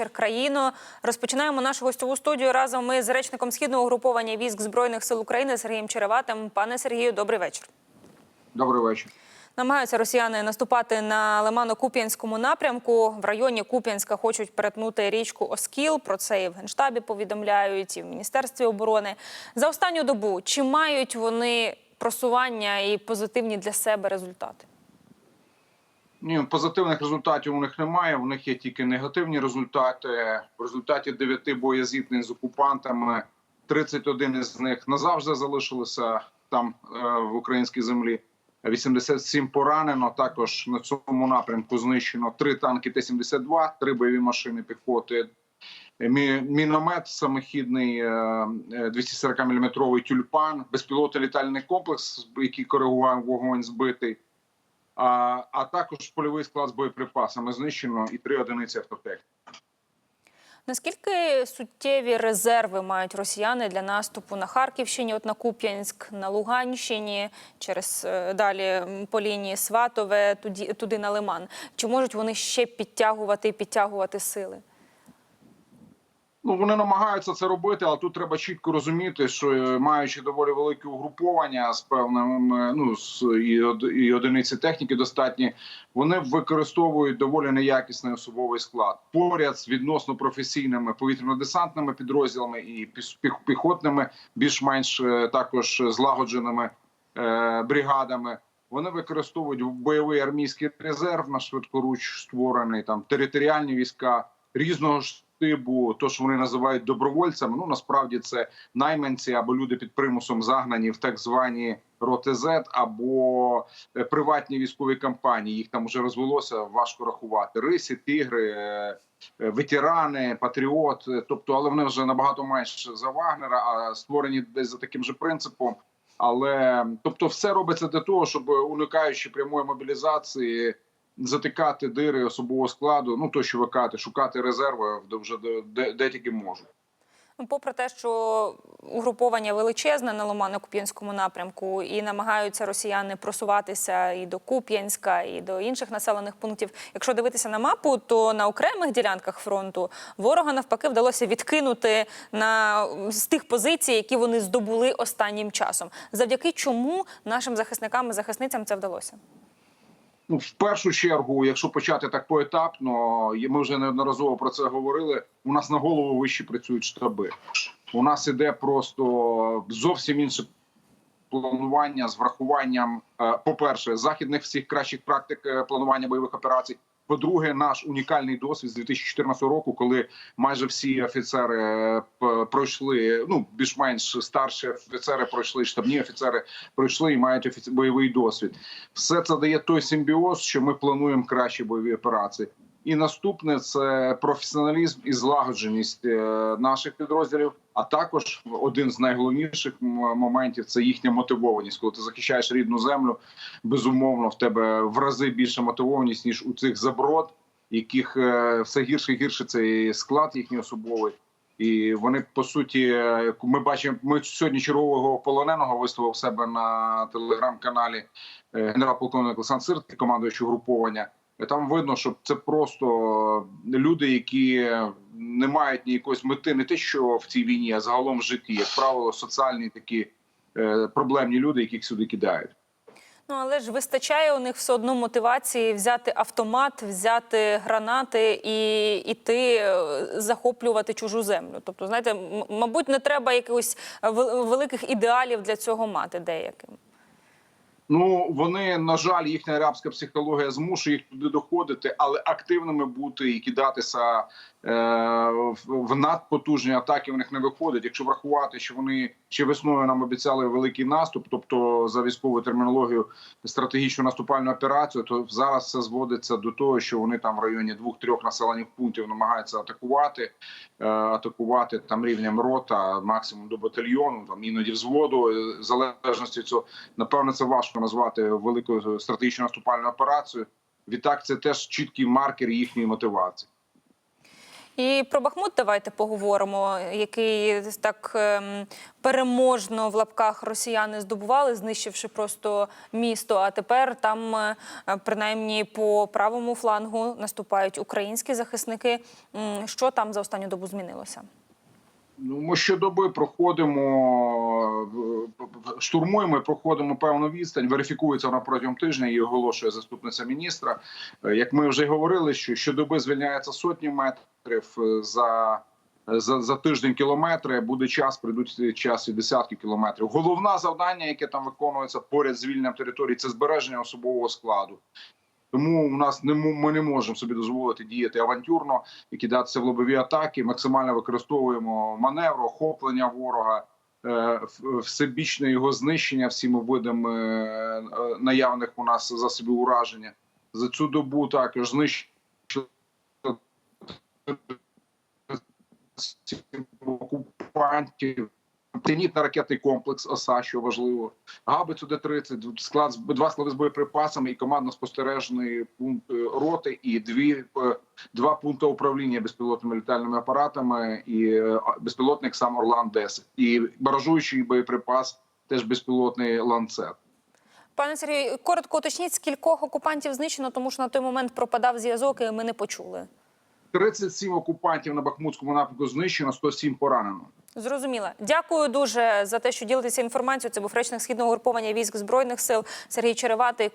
вечір, країно. Розпочинаємо нашу гостьову студію разом ми з речником східного угруповання військ збройних сил України Сергієм Череватим. Пане Сергію, добрий вечір. Добрий вечір. Намагаються росіяни наступати на Лимано-Куп'янському напрямку. В районі Куп'янська хочуть перетнути річку Оскіл. Про це і в генштабі повідомляють, і в міністерстві оборони. За останню добу чи мають вони просування і позитивні для себе результати? Ні, позитивних результатів у них немає. У них є тільки негативні результати. В результаті дев'яти боєзіткнень з окупантами 31 із них назавжди залишилися там е, в українській землі. 87 поранено. Також на цьому напрямку знищено три танки Т-72, три бойові машини піхоти. Мі- Міномет самохідний 240 мм тюльпан, безпілотний літальний комплекс, який коригував вогонь збитий. А, а також польовий склад з боєприпасами знищено і три одиниці автотехніки. Наскільки суттєві резерви мають росіяни для наступу на Харківщині, от на Куп'янськ, на Луганщині, через е, далі по лінії Сватове, туди, туди на Лиман? Чи можуть вони ще підтягувати і підтягувати сили? Ну вони намагаються це робити, але тут треба чітко розуміти, що е, маючи доволі велике угруповання з певним е, ну з і, і одиниці техніки достатні, вони використовують доволі неякісний особовий склад поряд з відносно професійними повітряно-десантними підрозділами і піхотними, більш-менш е, також злагодженими е, бригадами. Вони використовують бойовий армійський резерв на швидкоруч створений там територіальні війська різного ж типу, то що вони називають добровольцями. Ну насправді це найманці або люди під примусом загнані в так звані роти Z, або е, приватні військові кампанії. Їх там вже розвелося важко рахувати. Риси, тигри, е, е, ветерани, патріот. е, Тобто, але вони вже набагато менше за Вагнера, а створені десь за таким же принципом. Але тобто, все робиться для того, щоб уникаючи прямої мобілізації, затикати дири особового складу. Ну то що ви кажете, шукати резерви де вже де, де, тільки можуть. Ну, попри те, що угруповання величезне на Лимано-Куп'янському напрямку, і намагаються росіяни просуватися і до Куп'янська, і до інших населених пунктів. Якщо дивитися на мапу, то на окремих ділянках фронту ворога навпаки вдалося відкинути на з тих позицій, які вони здобули останнім часом. Завдяки чому нашим захисникам і захисницям це вдалося? Ну, в першу чергу, якщо почати так поетапно, ми вже неодноразово про це говорили. У нас на голову вище працюють штаби. У нас іде просто зовсім інше планування з врахуванням, е, по-перше, західних всіх кращих практик е, планування бойових операцій. По-друге, наш унікальний досвід з 2014 року, коли майже всі офіцери е, пройшли, ну більш-менш старші офіцери пройшли, штабні офіцери пройшли і мають офіці... бойовий досвід. Все це дає той симбіоз, що ми плануємо кращі бойові операції. І наступне це професіоналізм і злагодженість е, наших підрозділів. А також один з найголовніших моментів це їхня мотивованість. Коли ти захищаєш рідну землю, безумовно в тебе в рази більша мотивованість ніж у цих заброд, яких е, все гірше і гірше цей склад їхній особовий. І вони по суті, е, ми бачимо, ми сьогодні чергового полоненого виставив себе на телеграм-каналі генерал-полковник Олександр Сирт, командуючий угруповання. Там видно, що це просто люди, які не мають ніякої мети, не те, що в цій війні, а загалом в житті, як правило, соціальні такі е, проблемні люди, яких сюди кидають. Ну але ж вистачає у них все одно мотивації взяти автомат, взяти гранати і іти е, захоплювати чужу землю. Тобто, знаєте, мабуть, не треба якихось великих ідеалів для цього мати деяким. Ну вони на жаль, їхня арабська психологія змушує їх туди доходити, але активними бути і кидатися в- в надпотужні атаки. В них не виходить. Якщо врахувати, що вони ще весною нам обіцяли великий наступ, тобто за військовою термінологією стратегічну наступальну операцію, то зараз все зводиться до того, що вони там в районі двох-трьох населених пунктів намагаються атакувати, е, атакувати там рівнем рота, максимум до батальйону, там іноді взводу, е, в залежності цього. Напевно, це важко назвати великою стратегічною наступальною операцією. Відтак, це теж чіткий маркер їхньої мотивації. І про Бахмут давайте поговоримо, який так ем, переможно в лапках росіяни здобували, знищивши просто місто. А тепер там, е, принаймні, по правому флангу наступають українські захисники. Що там за останню добу змінилося? Ну, ми щодоби проходимо штурмуємо, і проходимо певну відстань. Верифікується вона протягом тижня і оголошує заступниця міністра. Е, Як ми вже говорили, що щодоби звільняється сотні метрів е, за. За, за тиждень кілометри буде час, прийдуть час і десятки кілометрів. Головне завдання, яке там виконується поряд з звільненням території, це збереження особового складу. Тому у нас не ми не можемо собі дозволити діяти авантюрно і кидатися в лобові атаки. Максимально використовуємо маневр, охоплення ворога, е, всебічне його знищення всіми видами е, е, наявних у нас засобів ураження. За цю добу також знищили окупантів. Зенітно-ракетний комплекс ОСА, що важливо, гаубицю Д-30, склад два склади з боєприпасами і командно-спостережний пункт е, роти, і дві е, два пункти управління безпілотними літальними апаратами, і е, безпілотник сам Орлан 10 і баражуючий боєприпас, теж безпілотний ланцет. Пане Сергію, коротко уточніть, скількох окупантів знищено, тому що на той момент пропадав зв'язок, і ми не почули. 37 окупантів на Бахмутському напрямку знищено, 107 поранено. Зрозуміло. Дякую дуже за те, що ділитеся інформацією. Це був речник східного угруповання військ збройних сил Сергій Череватий.